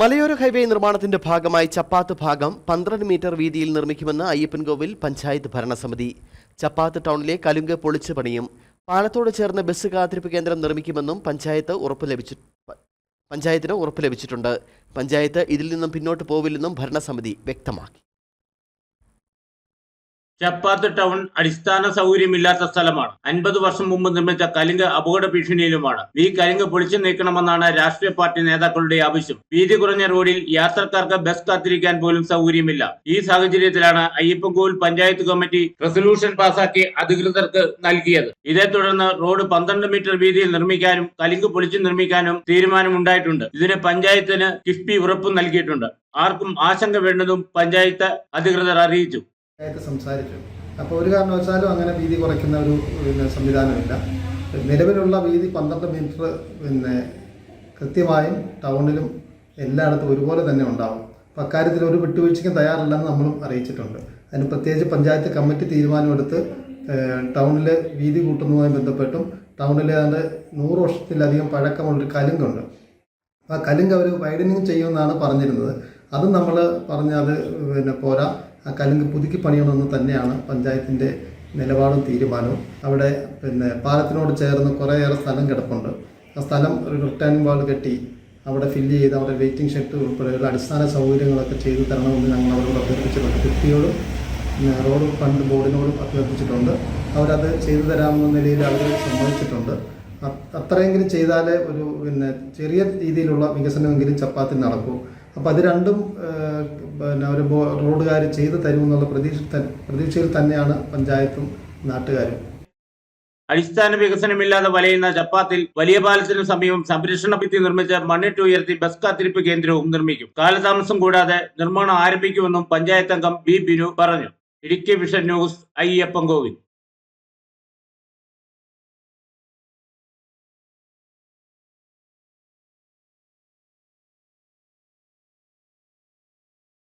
മലയോര ഹൈവേ നിർമ്മാണത്തിന്റെ ഭാഗമായി ചപ്പാത്ത് ഭാഗം പന്ത്രണ്ട് മീറ്റർ വീതിയിൽ നിർമ്മിക്കുമെന്ന് അയ്യപ്പൻകോവിൽ പഞ്ചായത്ത് ഭരണസമിതി. ചപ്പാത്ത് ടൗണിലെ കലുങ്ക് പൊളിച്ചു പണിയും പാലത്തോട് ചേർന്ന് ബസ് കാത്തിരിപ്പ് കേന്ദ്രം നിർമ്മിക്കുമെന്നും പഞ്ചായത്ത് ഉറപ്പ് ലഭിച്ചു പഞ്ചായത്തിന് ഉറപ്പ് ലഭിച്ചിട്ടുണ്ട്. പഞ്ചായത്ത് ഇതിൽ നിന്നും പിന്നോട്ട് പോവില്ലെന്നും ഭരണസമിതി വ്യക്തമാക്കി. ചപ്പാത്ത് ടൗൺ അടിസ്ഥാന സൗകര്യമില്ലാത്ത സ്ഥലമാണ്. അൻപത് വർഷം മുമ്പ് നിർമ്മിച്ച കലിംഗ അപകട ഭീഷണിയിലുമാണ്. ഈ കലിംഗ പൊളിച്ചു നീക്കണമെന്നാണ് രാഷ്ട്രീയ പാർട്ടി നേതാക്കളുടെ ആവശ്യം. വീതി കുറഞ്ഞ റോഡിൽ യാത്രക്കാർക്ക് ബസ് കാത്തിരിക്കാൻ പോലും സൗകര്യമില്ല. ഈ സാഹചര്യത്തിലാണ് അയ്യപ്പൻകോൽ പഞ്ചായത്ത് കമ്മിറ്റി റെസൊല്യൂഷൻ പാസാക്കി അധികൃതർക്ക് നൽകിയത്. ഇതേ തുടർന്ന് റോഡ് പന്ത്രണ്ട് മീറ്റർ വീതിയിൽ നിർമ്മിക്കാനും കലിംഗ് പൊളിച്ചു നിർമ്മിക്കാനും തീരുമാനമുണ്ടായിട്ടുണ്ട്. ഇതിന് പഞ്ചായത്തിന് കിഫ്ബി ഉറപ്പ് നൽകിയിട്ടുണ്ട്. ആർക്കും ആശങ്ക വേണ്ടതും പഞ്ചായത്ത് അധികൃതർ അറിയിച്ചു. ആയിട്ട് സംസാരിച്ചു. അപ്പോൾ ഒരു കാരണവശാലും അങ്ങനെ വീതി കുറയ്ക്കുന്ന ഒരു പിന്നെ സംവിധാനമില്ല. നിലവിലുള്ള വീതി പന്ത്രണ്ട് മീറ്റർ പിന്നെ കൃത്യമായും ടൗണിലും എല്ലായിടത്തും ഒരുപോലെ തന്നെ ഉണ്ടാവും. അപ്പോൾ അക്കാര്യത്തിൽ ഒരു വിട്ടുവീഴ്ചയ്ക്കും തയ്യാറല്ലെന്ന് നമ്മളും അറിയിച്ചിട്ടുണ്ട്. അതിന് പ്രത്യേകിച്ച് പഞ്ചായത്ത് കമ്മിറ്റി തീരുമാനമെടുത്ത് ടൗണിൽ വീതി കൂട്ടുന്നതുമായി ബന്ധപ്പെട്ടും ടൗണിലെ അതിന്റെ നൂറ് വർഷത്തിലധികം പഴക്കമുള്ളൊരു കലുങ്കുണ്ട്. ആ കലുങ്ക് അവർ വൈഡനിങ് ചെയ്യുമെന്നാണ് പറഞ്ഞിരുന്നത്. അതും നമ്മൾ പറഞ്ഞാൽ പിന്നെ പോരാ. ആ കലുങ്ക് പുതുക്കി പണിയണമെന്ന് തന്നെയാണ് പഞ്ചായത്തിന്റെ നിലപാടും തീരുമാനവും. അവിടെ പിന്നെ പാലത്തിനോട് ചേർന്ന് കുറേയേറെ സ്ഥലം കിടപ്പുണ്ട്. ആ സ്ഥലം ഒരു റിട്ടേണിംഗ് വാൾ കെട്ടി അവിടെ ഫില്ല് ചെയ്ത് അവിടെ വെയിറ്റിംഗ് ഷെഡ് ഉൾപ്പെടെയുള്ള അടിസ്ഥാന സൗകര്യങ്ങളൊക്കെ ചെയ്തു തരണമെന്ന് ഞങ്ങൾ അവരോട് അഭ്യർത്ഥിച്ചിട്ടുണ്ട്. കുട്ടിയോടും റോഡ് ഫണ്ട് ബോർഡിനോടും അഭ്യർത്ഥിച്ചിട്ടുണ്ട്. അവരത് ചെയ്തു തരാമെന്ന നിലയിൽ അവർ സമ്മതിച്ചിട്ടുണ്ട്. അത്രയെങ്കിലും ചെയ്താലേ ഒരു പിന്നെ ചെറിയ രീതിയിലുള്ള വികസനമെങ്കിലും ചപ്പാത്തി നടക്കൂ. അപ്പോൾ അത് രണ്ടും പിന്നെ ഒരു റോഡുകാർ ചെയ്തു തരുമെന്നുള്ള പ്രതീക്ഷ പ്രതീക്ഷയിൽ തന്നെയാണ് പഞ്ചായത്തും നാട്ടുകാരും. അടിസ്ഥാന വികസനമില്ലാതെ വലയുന്ന ജപ്പാത്തിൽ വലിയ പാലത്തിന് സമീപം സംരക്ഷണ ഭിത്തി നിർമ്മിച്ച് മണ്ണിട്ട് ഉയർത്തി ബസ് കാത്തിരിപ്പ് കേന്ദ്രവും നിർമ്മിക്കും. കാലതാമസം കൂടാതെ നിർമ്മാണം ആരംഭിക്കുമെന്നും പഞ്ചായത്ത് അംഗം ബി ബിനു പറഞ്ഞു. Idukki vision news Ayyappancoil